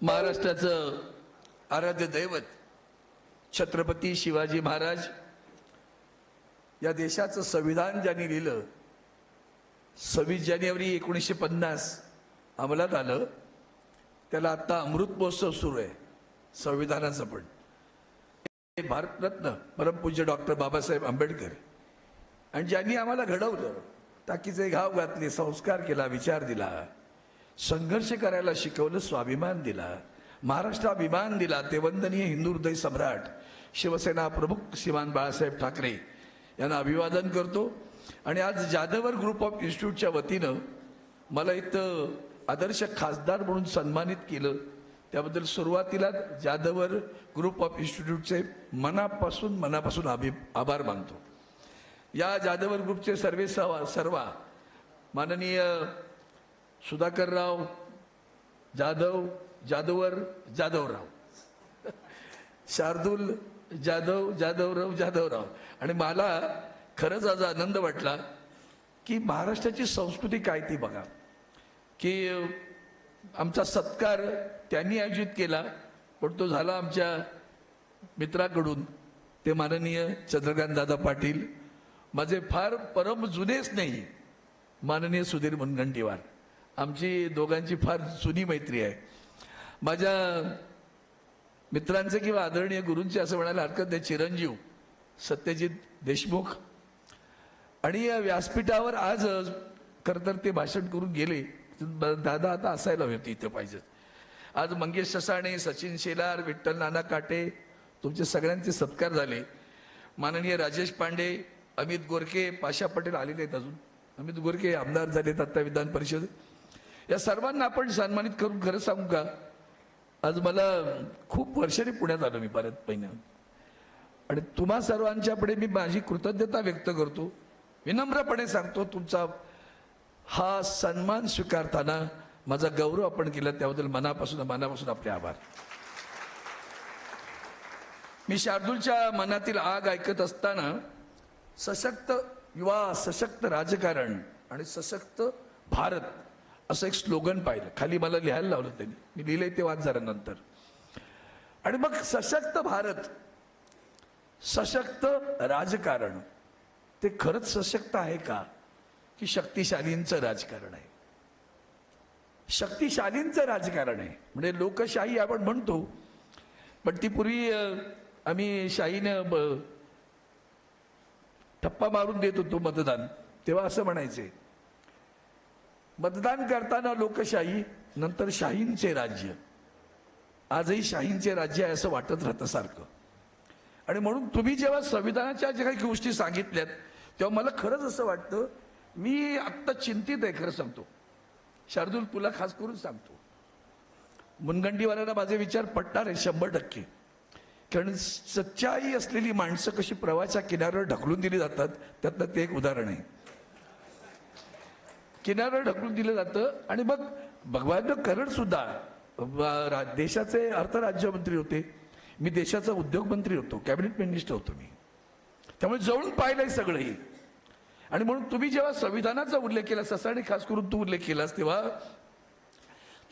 महाराष्ट्राचं आराध्य दैवत छत्रपती शिवाजी महाराज या देशाचं संविधान ज्यांनी लिहिलं सव्वीस जानेवारी एकोणीसशे पन्नास अंमलात आलं त्याला आत्ता अमृत महोत्सव सुरू आहे संविधानाचं पण. हे भारतरत्न परमपूज्य डॉक्टर बाबासाहेब आंबेडकर आणि ज्यांनी आम्हाला घडवलं टाकीचे घाव घातले संस्कार केला विचार दिला संघर्ष करायला शिकवलं स्वाभिमान दिला. महाराष्ट्राभिमान दिला. ते वंदनीय हिंदू हृदय सम्राट शिवसेना प्रमुख श्रीमान बाळासाहेब ठाकरे यांना अभिवादन करतो. आणि आज जाधवर ग्रुप ऑफ इन्स्टिट्यूटच्या वतीनं मला इथं आदर्श खासदार म्हणून सन्मानित केलं. त्याबद्दल सुरुवातीला जाधवर ग्रुप ऑफ इन्स्टिट्यूटचे मनापासून मनापासून अभि आभार मानतो. या जाधवर ग्रुपचे सर्वे सर्वा माननीय सुधाकरराव जाधव जाधवर जाधवराव. शार्दूल जाधव जाधवराव जाधवराव. आणि मला खरंच आज आनंद वाटला की महाराष्ट्राची संस्कृती काय ती बघा. की आमचा सत्कार त्यांनी आयोजित केला पण तो झाला आमच्या मित्राकडून ते माननीय चंद्रकांत दादा पाटील. माझे फार परम जुनेच नाही माननीय सुधीर मुनगंटीवार. आमची दोघांची फार जुनी मैत्री आहे. माझ्या मित्रांचे किंवा आदरणीय गुरूंचे असं म्हणायला हरकत नाही चिरंजीव सत्यजित देशमुख. आणि या व्यासपीठावर आज खरं तर ते भाषण करून गेले. दादा आता असायला होते इथं पाहिजे. आज मंगेश ससाणे सचिन शेलार विठ्ठल नाना काटे तुमचे सगळ्यांचे सत्कार झाले. माननीय राजेश पांडे अमित गोरके पाशा पटेल आलेले आहेत अजून. अमित गोरके आमदार झालेत आता विधान परिषद. या सर्वांना आपण सन्मानित करून खरं सांगू का? आज मला खूप वर्षांनी पुण्यात आलो मी परत महिन्यात आणि तुम्हा सर्वांच्यापुढे मी माझी कृतज्ञता व्यक्त करतो. विनम्रपणे सांगतो तुमचा हा सन्मान स्वीकारताना माझा गौरव आपण केला त्याबद्दल मनापासून मनापासून आपले आभार. मी शार्दूलच्या मनातील आग ऐकत असताना सशक्त युवा सशक्त राजकारण आणि सशक्त भारत असं एक स्लोगन पाहिलं. खाली मला लिहायला लावलं त्यांनी. मी लिहिलंय ते वाद जरा नंतर. आणि मग सशक्त भारत सशक्त राजकारण ते खरंच सशक्त आहे का? की शक्तिशालींचं राजकारण आहे? शक्तिशालींचं राजकारण आहे. म्हणजे लोकशाही आपण म्हणतो पण ती पूर्वी आम्ही शाहीनं ठप्पा मारून देत होतो मतदान. तेव्हा असं म्हणायचे मतदान करताना लोकशाही नंतर शाहींचे राज्य. आजही शाहींचे राज्य आहे असं वाटत राहतं सारखं. आणि म्हणून तुम्ही जेव्हा संविधानाच्या ज्या काही गोष्टी सांगितल्यात तेव्हा मला खरंच असं वाटतं मी आत्ता चिंतित आहे खरं सांगतो. शार्दूल तुला खास करून सांगतो. मुनगंडीवाल्यांना माझे विचार पडणार आहे शंभर टक्के. कारण सच्चाई असलेली माणसं कशी प्रवाहाच्या किनाऱ्यावर ढकलून दिली जातात त्यातलं ते एक उदाहरण आहे. किनाऱ्यावर ढकलून दिलं जातं. आणि मग भगवान करण सुद्धा रा- देशाचे अर्थ राज्यमंत्री होते. मी देशाचा उद्योगमंत्री होतो. कॅबिनेट मिनिस्टर होतो मी. त्यामुळे जवळून पाहिलंय सगळंही. आणि म्हणून तुम्ही जेव्हा संविधानाचा उल्लेख केला आणि खास करून तू उल्लेख केलास तेव्हा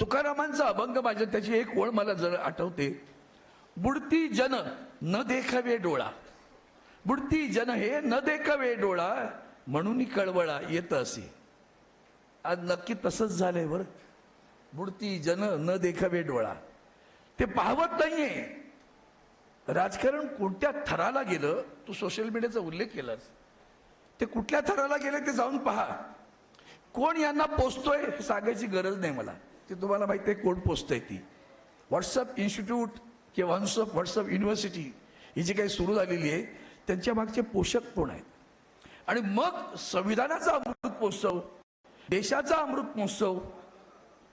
तुकारामांचा अभंग माझ्या त्याची एक ओळ मला जर आठवते. बुडती जन न देखावे डोळा. बुडती जन हे न देखावे डोळा म्हणून कळवळा येत असे. आज नक्की तसंच झालंय बरं. मूर्ती जन न देखावे डोळा. ते पाहवत नाहीये. राजकारण कोणत्या थराला गेलं तू सोशल मीडियाचा उल्लेख केलास. ते कुठल्या थराला गेले ते जाऊन पहा. कोण यांना पोचतोय हे सांगायची गरज नाही मला. ते तुम्हाला माहिती आहे कोण पोचतंय ती. व्हॉट्सअप इन्स्टिट्यूट किंवा व्हॉट्सअप व्हॉट्सअप युनिव्हर्सिटी ही जी काही सुरू झालेली आहे त्यांच्या मागचे पोषक कोण आहेत? आणि मग संविधानाचा अमृत महोत्सव देशाचा अमृत महोत्सव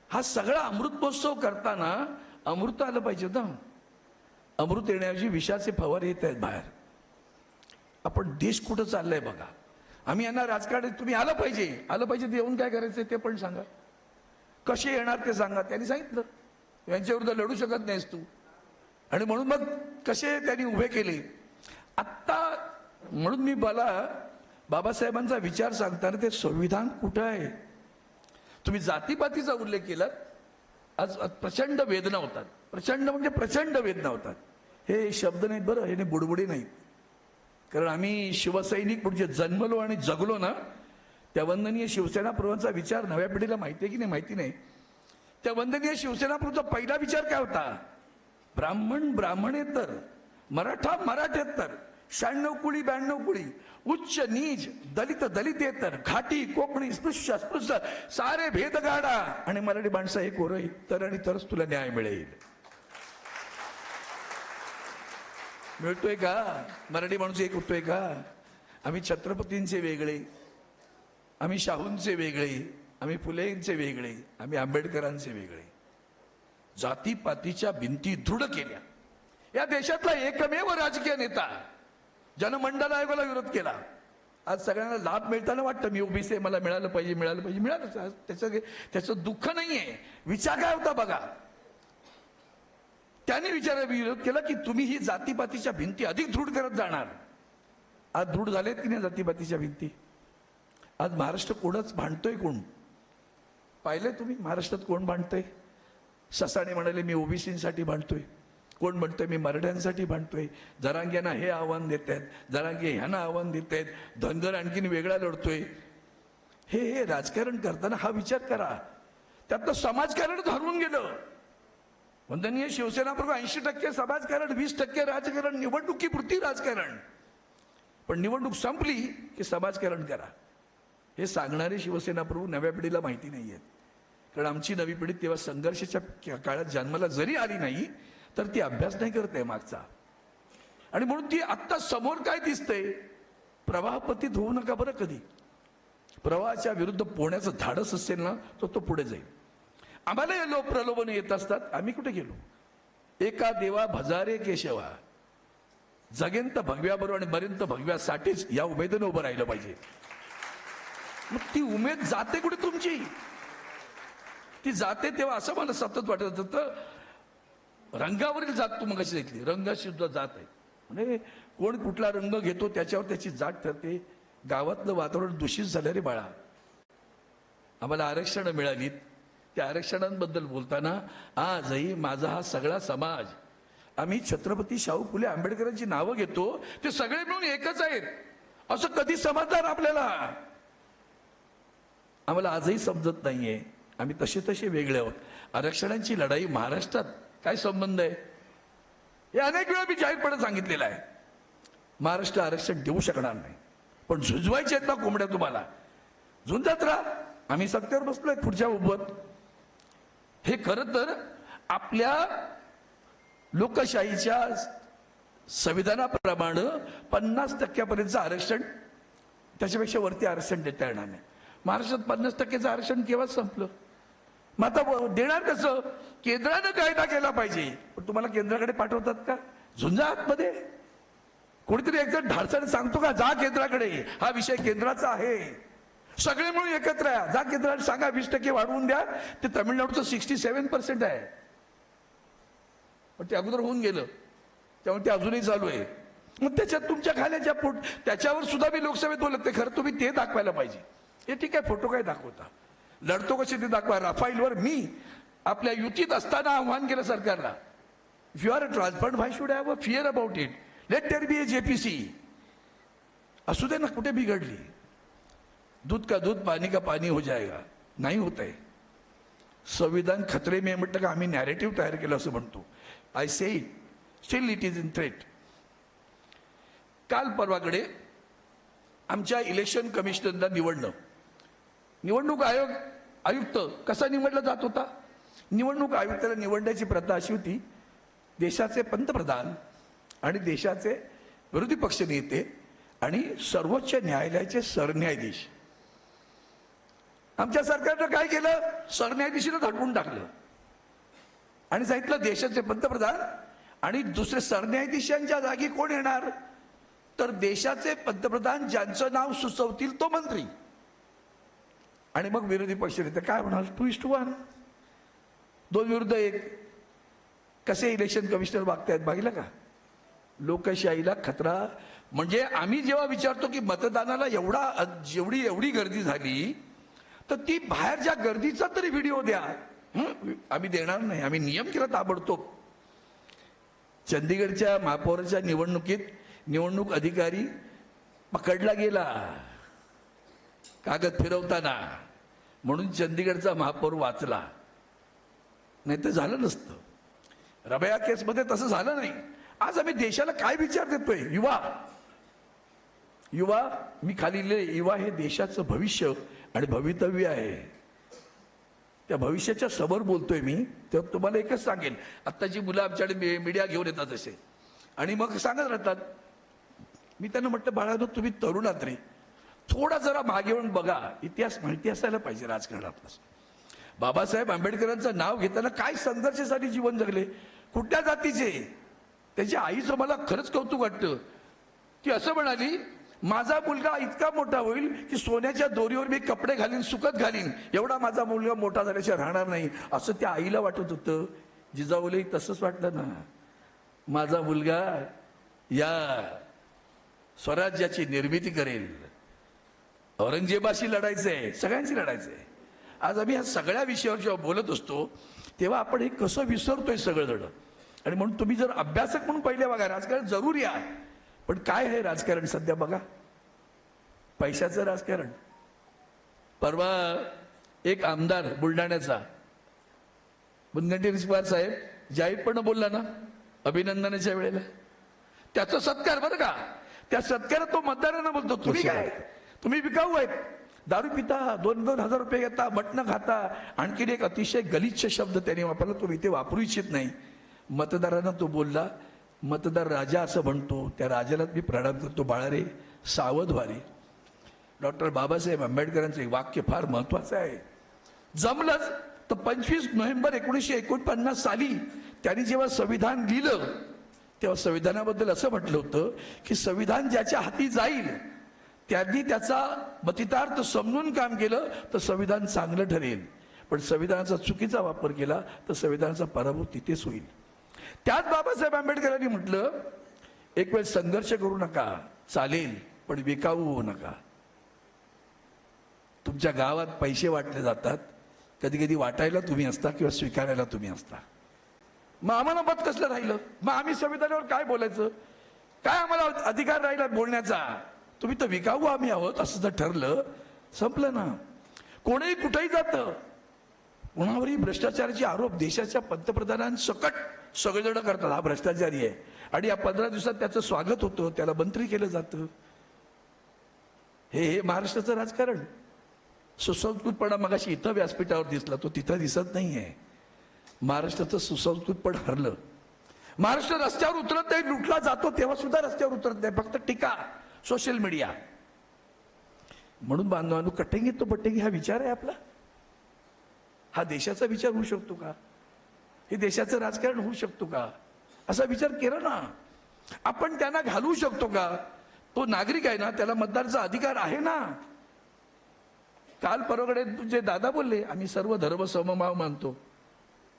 हा सगळा अमृत महोत्सव करताना अमृत आलं पाहिजे ना. अमृत येण्याऐवजी विषाचे फवार येत आहेत बाहेर. आपण देश कुठं चाललाय बघा. आम्ही यांना राजकारण तुम्ही आलं पाहिजे. आलं पाहिजे ते येऊन काय करायचं ते पण सांगा. कसे येणार ते सांगा. त्यांनी सांगितलं. यांच्याविरुद्ध लढू शकत नाहीस तू. आणि म्हणून मग कसे त्यांनी उभे केले. आत्ता म्हणून मी मला बाबासाहेबांचा विचार सांगताना ते संविधान कुठं आहे? तुम्ही जातीपातीचा उल्लेख केलात आज प्रचंड वेदना होतात. प्रचंड म्हणजे प्रचंड वेदना होतात. हे शब्द नाहीत बरं हे बुडबुडे नाहीत. कारण आम्ही शिवसैनिक म्हणजे जन्मलो आणि जगलो ना त्या वंदनीय शिवसेना प्रभूंचा विचार नव्या पिढीला माहिती आहे की नाही माहिती नाही. त्या वंदनीय शिवसेना प्रभूचा पहिला विचार काय होता? ब्राह्मण ब्राह्मणेतर मराठा मराठेतर. शहाण्णव कुळी ब्याण्णव कुळी. उच्च नीच दलित दलितेतर घाटी कोकणी स्पृश्य स्पृश्य सारे भेद गाडा आणि मराठी माणसं हे कोरही तर आणि तरच तुला न्याय मिळेल. मिळतोय का? मराठी माणूस एक होतोय का? आम्ही छत्रपतींचे वेगळे आम्ही शाहूंचे वेगळे आम्ही फुलेंचे वेगळे आम्ही आंबेडकरांचे वेगळे. जातीपातीच्या भिंती दृढ केल्या. या देशातला एकमेव राजकीय नेता ज्यानं मंडल आयोगाला विरोध केला. आज सगळ्यांना लाभ मिळताना वाटतं मी ओबीसी मला मिळालं पाहिजे मिळालं पाहिजे मिळालं त्याचं त्याचं दुःख नाहीये. विचार काय होता बघा. त्याने विचारा विरोध केला की तुम्ही ही जातीपातीच्या भिंती अधिक दृढ करत जाणार. आज दृढ झालेत की नाही जातीपातीच्या भिंती? आज महाराष्ट्र कोणच भांडतोय कोण? पाहिलं तुम्ही महाराष्ट्रात कोण भांडतंय? ससाणे म्हणाले मी ओबीसीसाठी भांडतोय. कोण म्हणतोय? मी मराठ्यांसाठी भांडतोय. जरांग्यांना हे आव्हान देत आहेत जरांगे ह्यांना आव्हान देत आहेत धनगर आणखीन वेगळा लढतोय. हे हे राजकारण करताना हा विचार करा. त्यातलं समाजकारण हरवून गेलं. वंदनीय शिवसेना प्रमुख ऐंशी टक्के समाजकारण वीस टक्के राजकारण निवडणुकीपुरती राजकारण. पण निवडणूक संपली की समाजकारण करा. हे सांगणारे शिवसेना प्रभू नव्या पिढीला माहिती नाही आहेत कारण आमची नवी पिढी तेव्हा संघर्षाच्या काळात जन्माला जरी आली नाही तर ती अभ्यास नाही करत आहे मागचा. आणि म्हणून ती आत्ता समोर काय दिसतंय? प्रवाहपतीत होऊ नका बरं कधी. प्रवाहाच्या विरुद्ध पोहण्याचं धाडस असेल ना तर तो पुढे जाईल. आम्हाला या लोक प्रलोभन येत असतात. आम्ही कुठे गेलो? एका देवा भजारे केशवा. जगेंत भगव्याबरोबर आणि मरेंत भगव्यासाठीच या उमेदीने उभं राहिलं पाहिजे. मग ती उमेद जाते कुठे तुमची? ती जाते तेव्हा असं मला सतत वाटत होतं रंगावरील जात तू मग सांगितली रंगाची सुद्धा जात आहे. म्हणजे कोण कुठला रंग घेतो त्याच्यावर त्याची जात ठरते. गावातलं वातावरण दूषित झालं रे बाळा. आम्हाला आरक्षणं मिळालीत. त्या आरक्षणांबद्दल बोलताना आजही माझा हा सगळा समाज आम्ही छत्रपती शाहू फुले आंबेडकरांची नावं घेतो ते सगळे मिळून एकच आहेत. असं कधी समजणार आपल्याला? आम्हाला आजही समजत नाहीये. आम्ही तसे तसे वेगळे आहोत. आरक्षणांची लढाई महाराष्ट्रात काय संबंध आहे? हे अनेक वेळा मी जाहीरपणे सांगितलेलं आहे. महाराष्ट्र आरक्षण देऊ शकणार नाही. पण झुंजवायचे आहेत ना कोंबड्या तुम्हाला. झुंजत राहा. आम्ही सत्तेवर बसलोय पुढच्या उभत. हे खरं तर आपल्या लोकशाहीच्या संविधानाप्रमाणे पन्नास टक्क्यापर्यंतचं आरक्षण त्याच्यापेक्षा वरती आरक्षण देता येणार नाही. महाराष्ट्रात पन्नास टक्क्याचं आरक्षण केव्हाच संपलं? मग आता देणार कसं? केंद्रानं कायदा केला पाहिजे. पण तुम्हाला केंद्राकडे पाठवतात का? झुंजा आतमध्ये. कोणीतरी एकजण धाडसाने सांगतो का जा केंद्राकडे. हा विषय केंद्राचा आहे. सगळे मिळून एकत्र आहे जा केंद्राने सांगा वीस टक्के वाढवून द्या. ते तमिळनाडूचं सिक्स्टी सेव्हन पर्सेंट आहे. पण ते अगोदर होऊन गेलं. त्यामुळे ते अजूनही चालू आहे. मग त्याच्यात तुमच्या खाल्याच्या पोट त्याच्यावर सुद्धा मी लोकसभेत बोलत ते खरं तुम्ही ते दाखवायला पाहिजे. हे ठीक आहे फोटो काय दाखवता? लढतो कसे ते दाखवा. राफाईलवर मी आपल्या युतीत असताना आव्हान केलं सरकारला. If you are a transparent why should have a fear about it let there be a J P C असू दे ना कुठे बिघडली. दूध का दूध पाणी का पाणी हो जाएगा. नाही होत आहे. संविधान खतरे मी म्हटलं का आम्ही नॅरेटिव्ह तयार केलं असं म्हणतो. I say it still it is in threat काल परवाकडे आमच्या इलेक्शन कमिशनरला निवडणं. निवडणूक आयोग आयुक्त कसा निवडला जात होता? निवडणूक आयुक्ताला निवडण्याची प्रथा अशी होती देशाचे पंतप्रधान आणि देशाचे विरोधी पक्ष नेते आणि सर्वोच्च न्यायालयाचे सरन्यायाधीश. आमच्या सरकारनं काय केलं? सरन्यायाधीशीनं हटवून टाकलं. आणि सांगितलं देशाचे पंतप्रधान आणि दुसरे सरन्यायाधीशांच्या जागी कोण येणार? तर देशाचे पंतप्रधान ज्यांचं नाव सुचवतील तो मंत्री. आणि मग विरोधी पक्षनेते काय म्हणाल? टू इस टू वन दोन विरुद्ध एक. कसे इलेक्शन कमिशनर वागतायत बघितलं का? लोकशाहीला खतरा. म्हणजे आम्ही जेव्हा विचारतो की मतदानाला एवढा जेवढी एवढी गर्दी झाली तर ती बाहेरच्या गर्दीचा तरी व्हिडिओ द्या. आम्ही देणार नाही. आम्ही नियम केला ताबडतोब. चंदीगडच्या महापौराच्या निवडणुकीत निवडणूक अधिकारी पकडला गेला. कागद फिरवताना. म्हणून चंदीगडचा महापौर वाचला. नाही तर झालं नसतं. रबया केसमध्ये तसं झालं नाही. आज आम्ही देशाला काय विचार देतोय? युवा. युवा मी खाली लिहिले युवा हे देशाचं भविष्य आणि भवितव्य आहे. त्या भविष्याच्या समोर बोलतोय मी तेव्हा तुम्हाला एकच सांगेल आत्ताची मुलं आमच्याकडे मी- मीडिया घेऊन येतात असे. आणि मग सांगत राहतात मी त्यांना म्हटलं बाळा तुम्ही तरुणात रे. थोडा जरा मागे येऊन बघा. इतिहास माहिती असायला पाहिजे राजकारणात बाबासाहेब आंबेडकरांचं नाव घेताना काय संघर्षासाठी जीवन जगले? कुठल्या जातीचे? त्याच्या आईचं मला खरंच कौतुक वाटतं. ती असं म्हणाली माझा मुलगा इतका मोठा होईल की सोन्याच्या दोरीवर मी कपडे घालीन सुकत घालीन. एवढा माझा मुलगा मोठा झाल्याशिवाय राहणार नाही. असं त्या आईला वाटत होतं. जिजाऊलाही तसंच वाटलं ना. माझा मुलगा या स्वराज्याची निर्मिती करेल. औरंगजेबाशी लढायचंय सगळ्यांशी लढायचंय. आज आम्ही ह्या सगळ्या विषयावर जेव्हा बोलत असतो तेव्हा आपण हे कसं विसरतोय सगळं जण आणि म्हणून तुम्ही जर अभ्यासक म्हणून पहिले बघा राजकारण जरुरी आहे. पण काय आहे राजकारण सध्या बघा? पैशाचं राजकारण. परवा एक आमदार बुलढाण्याचा मुनगंटीवार पवार साहेब जाहीरपणे बोलला ना अभिनंदनाच्या वेळेला. त्याचा सत्कार बरं का? त्या सत्कारात तो मतदारांना बोलतो तुम्ही काय? तुम्ही विकाऊ आहेत. दारू पिता दोन दोन हजार रुपये घेता मटणं खाता आणखीन एक अतिशय गलिच्छ शब्द त्याने वापरला तो इथे वापरू इच्छित नाही. मतदारांना तो बोलला मतदार राजा असं म्हणतो त्या राजाला मी प्रणाम करतो बाळारे सावध व्हा रे डॉक्टर बाबासाहेब आंबेडकरांचं एक वाक्य फार महत्वाचं आहे. जमलंच तर पंचवीस नोव्हेंबर एकोणीसशे एकोणपन्नास साली त्यांनी जेव्हा संविधान लिहिलं तेव्हा संविधानाबद्दल असं म्हटलं होतं की संविधान ज्याच्या हाती जाईल त्यांनी त्याचा मतितार्थ समजून काम केलं तर संविधान चांगलं ठरेल. पण संविधानाचा चुकीचा वापर केला तर संविधानाचा पराभव तिथेच होईल. त्याच बाबासाहेब आंबेडकरांनी म्हटलं एक वेळ संघर्ष करू नका चालेल पण विकाऊ होऊ नका. तुमच्या गावात पैसे वाटले जातात. कधी कधी वाटायला तुम्ही असता किंवा स्वीकारायला तुम्ही असता. मग आम्हाला मत कसलं राहिलं? मग आम्ही संविधानावर काय बोलायचं? काय आम्हाला अधिकार राहिला बोलण्याचा? तुम्ही तर विकाऊ आम्ही आहोत असं जर ठरलं संपलं ना. कोणीही कुठेही जातं. कोणावरही भ्रष्टाचाराचे आरोप देशाच्या पंतप्रधानांसकट सगळेजण करतात. हा भ्रष्टाचारी आहे. आणि या पंधरा दिवसात त्याचं स्वागत होतं. त्याला मंत्री केलं जातं. हे हे महाराष्ट्राचं राजकारण. सुसंस्कृतपणा मगाशी इथं व्यासपीठावर दिसला. तो तिथं दिसत नाही आहे महाराष्ट्राचं सुसंस्कृतपण हरलं. महाराष्ट्र रस्त्यावर उतरत नाही. लुटला जातो तेव्हा सुद्धा रस्त्यावर उतरत नाही. फक्त टीका. Social media. म्हणून बांधवांनो कटेंगे तो बटेंगे हा विचार आहे आपला. हा देशाचा विचार होऊ शकतो का? हे देशाचं राजकारण होऊ शकतो का? असा विचार केला ना. आपण त्यांना घालवू शकतो का? तो नागरिक आहे ना त्याला मतदारचा अधिकार आहे ना. काल परवाकडे जे दादा बोलले आम्ही सर्व धर्म समभाव मानतो.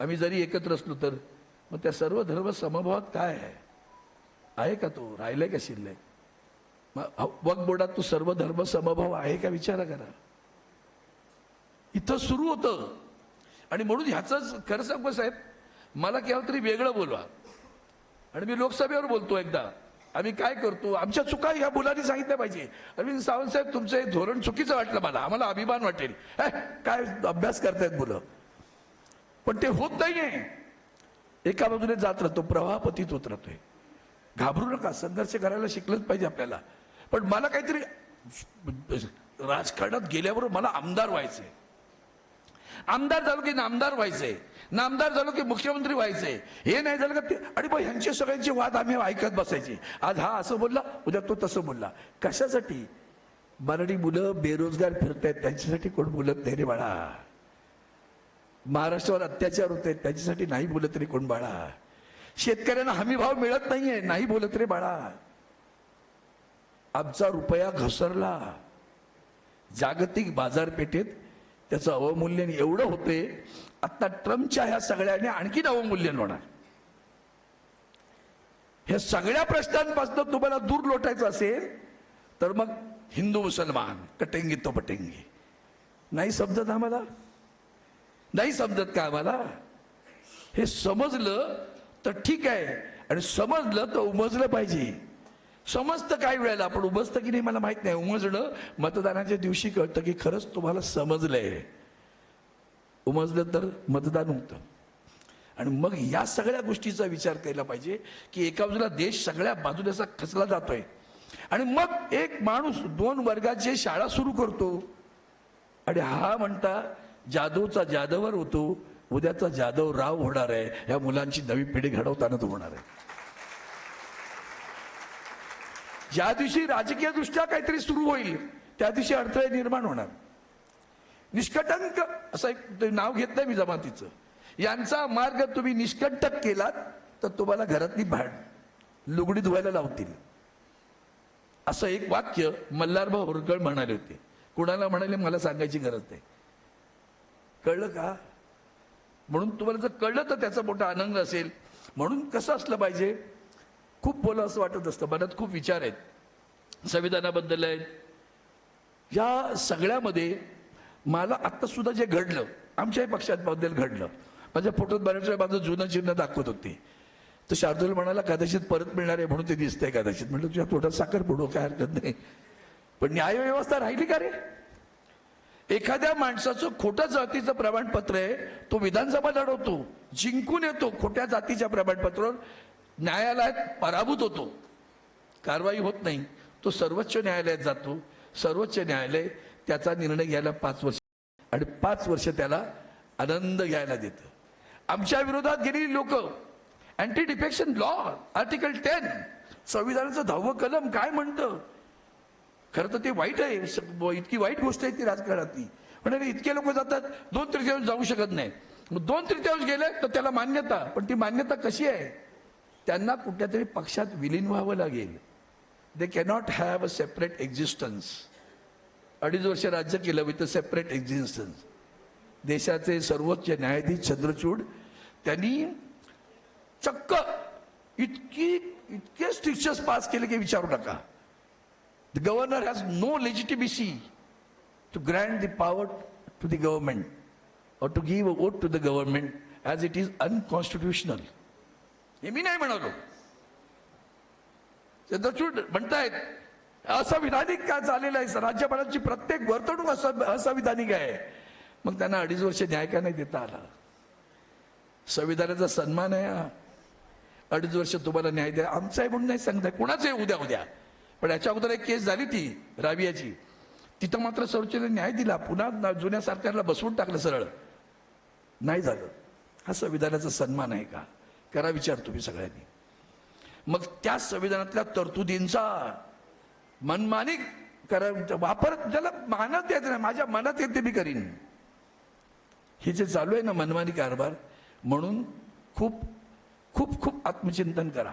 आम्ही जरी एकत्र असलो तर मग त्या सर्व धर्म समभावात काय आहे? आहे का तो? राहिलाय का शिल्लक मग तू बोर्डात तो सर्व धर्म समभाव आहे का विचारा करा. इथं सुरू होतं. आणि म्हणून ह्याचंच खरं सांगू साहेब मला केव्हा तरी वेगळं बोलवा. आणि मी लोकसभेवर बोलतो एकदा. आम्ही काय करतो? आमच्या चुका ह्या मुलांनी सांगितल्या पाहिजे. अरविंद सावंत साहेब तुमचं हे धोरण चुकीचं वाटलं मला. आम्हाला अभिमान वाटेल. हे, काय अभ्यास करतायत मुलं. पण ते होत नाहीये. एका बाजूने जात राहतो प्रवाह पतीत होत राहतोय. घाबरू नका. संघर्ष करायला शिकलंच पाहिजे आपल्याला. पण मला काहीतरी राजकारणात गेल्यावर मला आमदार व्हायचंय. आमदार झालो की नामदार व्हायचंय. नामदार झालो की मुख्यमंत्री व्हायचंय. हे नाही झालं का ते आणि मग ह्यांचे सगळ्यांचे वाद आम्ही ऐकत बसायचे. आज हा असं बोलला उद्या तो तसं बोलला. कशासाठी? मराठी मुलं बेरोजगार फिरतायत त्यांच्यासाठी कोण बोलत नाही रे बाळा? महाराष्ट्रावर अत्याचार होत आहेत त्यांच्यासाठी नाही बोलत रे कोण बाळा? शेतकऱ्यांना हमी भाव मिळत नाहीये नाही बोलत रे बाळा. आमचा रुपया घसरला. जागतिक बाजारपेठेत त्याचं अवमूल्यन एवढं होते आता ट्रम्पच्या ह्या सगळ्याने आणखीन अवमूल्यन होणार. ह्या सगळ्या प्रश्नांपासून तुम्हाला दूर लोटायचं असेल तर मग हिंदू मुसलमान कटेंगी तो पटेंगी नाही समजत आम्हाला नाही समजत का आम्हाला हे समजलं तर ठीक आहे आणि समजलं तर उमजलं पाहिजे. समजतं काही वेळेला आपण उभसतं की नाही मला माहीत नाही. उमजणं मतदानाच्या दिवशी कळतं की खरंच तुम्हाला समजलंय. उमजलं तर मतदान होतं. आणि मग या सगळ्या गोष्टीचा विचार केला पाहिजे की एका बाजूला देश सगळ्या बाजूने असा खचला जातोय. आणि मग एक माणूस दोन वर्गाची शाळा सुरू करतो. आणि हा म्हणता जाधवचा जाधवर होतो उद्याचा जाधव राव होणार आहे. या मुलांची नवी पिढी घडवताना तो होणार आहे. ज्या दिवशी राजकीय दृष्ट्या काहीतरी सुरू होईल त्या दिवशी अडथळे निर्माण होणार. निष्कटंक असं एक ते नाव घेत नाही मी जमातीचं. यांचा मार्ग तुम्ही निष्कंटक केलात तर तुम्हाला घरातली भाड लुगडी धुवायला लावतील. असं एक वाक्य मल्हारभाऊ होरकळ म्हणाले होते. कुणाला म्हणाले मला सांगायची गरज नाही. कळलं का? म्हणून तुम्हाला जर कळलं तर त्याचा मोठा आनंद असेल. म्हणून कसं असलं पाहिजे? खूप बोला असं वाटत असतं. मनात खूप विचार आहेत. संविधानाबद्दल आहेत. या सगळ्यामध्ये मला आत्तासुद्धा जे घडलं आमच्याही पक्षाबद्दल घडलं. माझ्या फोटोत बऱ्याच वेळा माझं जुनं चिन्ह दाखवत होते. तर शार्दूल म्हणाला कदाचित परत मिळणार आहे म्हणून ते दिसतंय कदाचित. म्हटलं तुझ्या पोटात साखर पडू काय हरकत नाही. पण न्यायव्यवस्था राहिली का रे? एखाद्या माणसाचं खोटं जातीचं प्रमाणपत्र आहे तो विधानसभा लढवतो जिंकून येतो खोट्या जातीच्या प्रमाणपत्रावर. न्यायालयात पराभूत होतो. कारवाई होत नाही. तो सर्वोच्च न्यायालयात जातो. सर्वोच्च न्यायालय त्याचा निर्णय घ्यायला पाच वर्ष आणि पाच वर्ष त्याला आनंद घ्यायला देतं. आमच्या विरोधात गेलेली लोक anti defection law article ten संविधानाचं दहावं कलम काय म्हणतं? खरं तर ते वाईट आहे. इतकी वाईट गोष्ट आहे ती राजकारणातली. म्हणजे इतके लोक जातात दोन तृतीयांश जाऊ शकत नाही. मग दोन तृतीयांश गेले तर त्याला मान्यता पण ती मान्यता कशी आहे? त्यांना कुठल्या तरी पक्षात विलीन व्हावं लागेल. They cannot have a separate existence अडीच वर्ष राज्य केलं विथ अ सेपरेट एक्झिस्टन्स देशाचे सर्वोच्च न्यायाधीश चंद्रचूड त्यांनी चक्क इतकी इतके स्ट्रिक्चर्स पास केले की विचारू नका. The governor has no legitimacy to grant the power to the government और to give vote to the the as it is is. हे मी नाही म्हणालो चंद्रचूड म्हणतायत असंविधानिक का झालेलं आहे? राज्यपालांची प्रत्येक वर्तणूक असं असंविधानिक आहे. मग त्यांना अडीच वर्ष न्याय का नाही देता आला? संविधानाचा सन्मान आहे हा. अडीच वर्ष तुम्हाला न्याय द्या. आमचा आहे म्हणून नाही सांगताय कोणाचं आहे उद्या उद्या पण याच्या अगोदर एक केस झाली ती राबियाची तिथं मात्र सर्वोच्च न्याय दिला. पुन्हा जुन्या सरकारला बसवून टाकलं सरळ. नाही झालं. हा संविधानाचा सन्मान आहे का? करा विचार तुम्ही सगळ्यांनी. मग त्या संविधानातल्या तरतुदींचा मनमानी करा वापर ज्याला मानत येत नाही माझ्या मनात येते मी करीन. हे जे चालू आहे ना मनमानी कारभार म्हणून खूप खूप खूप आत्मचिंतन करा.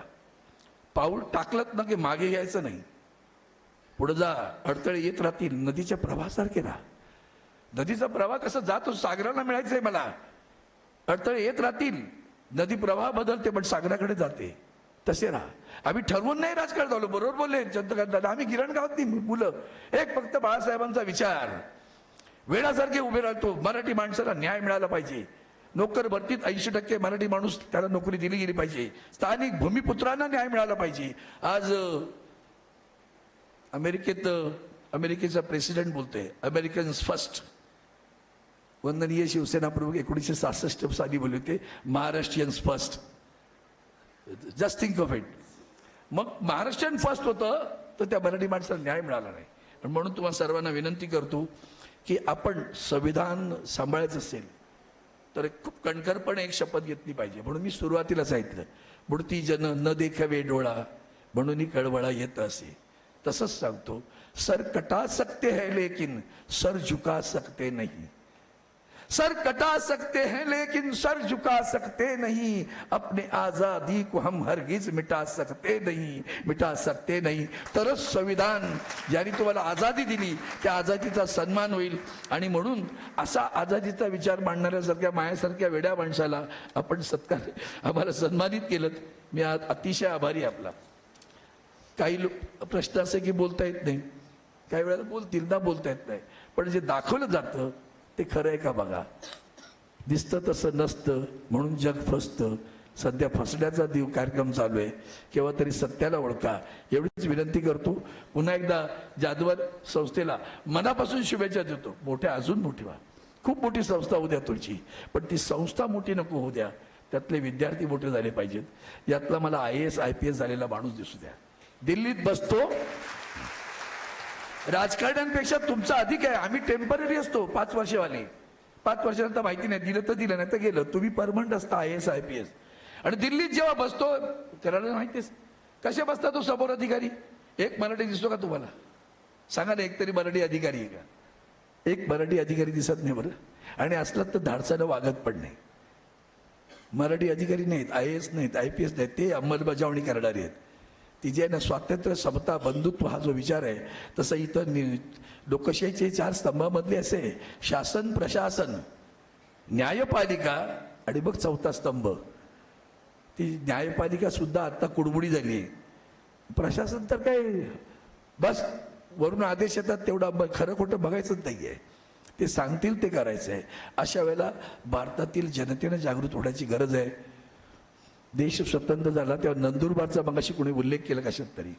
पाऊल टाकलत ना की मागे यायचं नाही. पुढे जा अडथळे येत राहतील नदीच्या प्रवाहासारखे राहा. नदीचा प्रवाह कसा जातो सागराला आहे मला. अडथळे येत राहतील. नदी प्रवाह बदलते पण सागराकडे जाते. तसे राहा आम्ही ठरवून नाही राजकारण झालो बरोबर बोलले चंद्रकांत दादा. आम्ही गिरण नाही मुलं. एक फक्त बाळासाहेबांचा विचार. वेळासारखे उभे राहतो. मराठी माणसाला न्याय मिळाला पाहिजे. नोकर भरतीत ऐंशी टक्के मराठी माणूस त्याला नोकरी दिली गेली पाहिजे. स्थानिक भूमिपुत्रांना न्याय मिळाला पाहिजे. आज अमेरिकेत अमेरिकेचा प्रेसिडेंट बोलतोय. Americans first. वंदनीय शिवसेना प्रमुख एकोणीसशे सहासष्ट साली बोलले होते Maharashtrians first just think of it मग महाराष्ट्रीयन फर्स्ट होतं तर त्या मराठी माणसाला न्याय मिळाला नाही. म्हणून तुम्हाला सर्वांना विनंती करतो की आपण संविधान सांभाळायचं असेल तर एक खूप कणखरपणे एक शपथ घेतली पाहिजे. म्हणून मी सुरुवातीला सांगितलं मूर्ती जन न देखावे डोळा म्हणून कळवळा येत असे. तसंच सांगतो सर कटा सकते है लेकिन सर झुका सकते नाही. सर कटा सकते हैं लेकिन सर झुका सकते नहीं। अपने आजादी को हम हरगिज मिटा सकते नहीं मिटा सकते नाही। तरच संविधान ज्याने तुम्हाला आझादी दिली त्या आझादीचा सन्मान होईल. आणि म्हणून असा आझादीचा विचार मांडणाऱ्यासारख्या मायासारख्या वेड्या माणसाला आपण सत्कार आम्हाला सन्मानित केलं मी आज अतिशय आभारी आपला. काही लोक प्रश्न असे की बोलता येत नाही. काही वेळेला बोलतील ना बोलता येत नाही. पण जे दाखवलं जातं ते खरं आहे का बघा? दिसतं तसं नसतं म्हणून जग फसतं. सध्या फसण्याचा दिव कार्यक्रम चालू आहे. केव्हा तरी सत्याला ओळखा. एवढीच विनंती करतो. पुन्हा एकदा जादवर संस्थेला मनापासून शुभेच्छा देतो. मोठ्या अजून मोठी व्हा. खूप मोठी संस्था होऊ द्या तुमची. पण ती संस्था मोठी नको होऊ द्या. त्यातले विद्यार्थी मोठे झाले पाहिजेत. यातला मला I S I P S झालेला माणूस दिसू द्या. दिल्लीत बसतो. राजकारण्यांपेक्षा तुमचा अधिक आहे. आम्ही टेंपररी असतो पाच वर्षवाले. पाच वर्षानंतर माहिती नाही दिलं तर दिलं नाही तर गेलं. तुम्ही परमनंट असता I S I P S आणि दिल्लीत जेव्हा बसतो करायला माहितीच. कसे बसता तो समोर अधिकारी? एक मराठी दिसतो का तुम्हाला? सांगा ना एक तरी मराठी अधिकारी आहे का? एक मराठी अधिकारी दिसत नाही बरं. आणि असलात तर धाडसानं वागत पण नाही. मराठी अधिकारी नाहीत आय एस नाहीत आय पी एस नाहीत ते अंमलबजावणी करणारे आहेत. ती जे आहे ना स्वातंत्र्य समता बंधुत्व हा जो विचार आहे तसं इथं नि- लोकशाहीचे चार स्तंभामधले असे शासन प्रशासन न्यायपालिका आणि मग चौथा स्तंभ. ती न्यायपालिका सुद्धा आता कुडबुडी झाली. आहे प्रशासन तर काय बस वरून आदेश येतात तेवढा ब- खरं खोटं बघायचंच नाही आहे ते सांगतील ते करायचं आहे अशा वेळेला भारतातील जनतेनं जागृत होण्याची गरज आहे. देश स्वतंत्र झाला तेव्हा नंदुरबारचा मगाशी कोणी उल्लेख केला कशात तरी?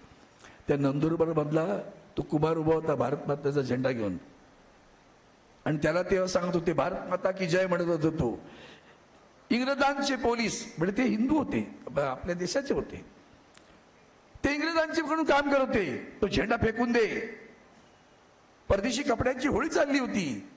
त्या नंदुरबारमधला तो कुमार उभा होता भारत माताचा झेंडा घेऊन. आणि त्याला तेव्हा सांगत होते भारत माता की जय म्हणत होतो तो. इंग्रजांचे पोलीस म्हणजे ते हिंदू होते आपल्या देशाचे होते. ते इंग्रजांचे म्हणून काम करत होते तो झेंडा फेकून दे. परदेशी कपड्यांची होळी चालली होती.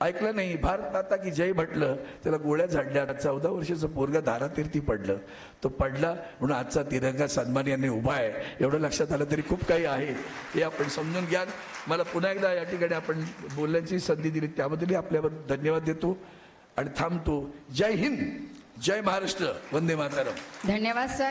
ऐकलं नाही. भारत माता की जय म्हटलं त्याला गोळ्या झाडल्या. चौदा वर्षाचं पोरगा धारातीर्थी पडलं. तो पडला म्हणून आजचा तिरंगा सन्मान यांनी उभा आहे. एवढं लक्षात आलं तरी खूप काही आहे. हे आपण समजून घ्या. मला पुन्हा एकदा या ठिकाणी आपण बोलण्याची संधी दिली. त्याबद्दलही आपल्याबद्दल धन्यवाद देतो. आणि थांबतो. जय हिंद. जय महाराष्ट्र. वंदे माताराम. धन्यवाद सर.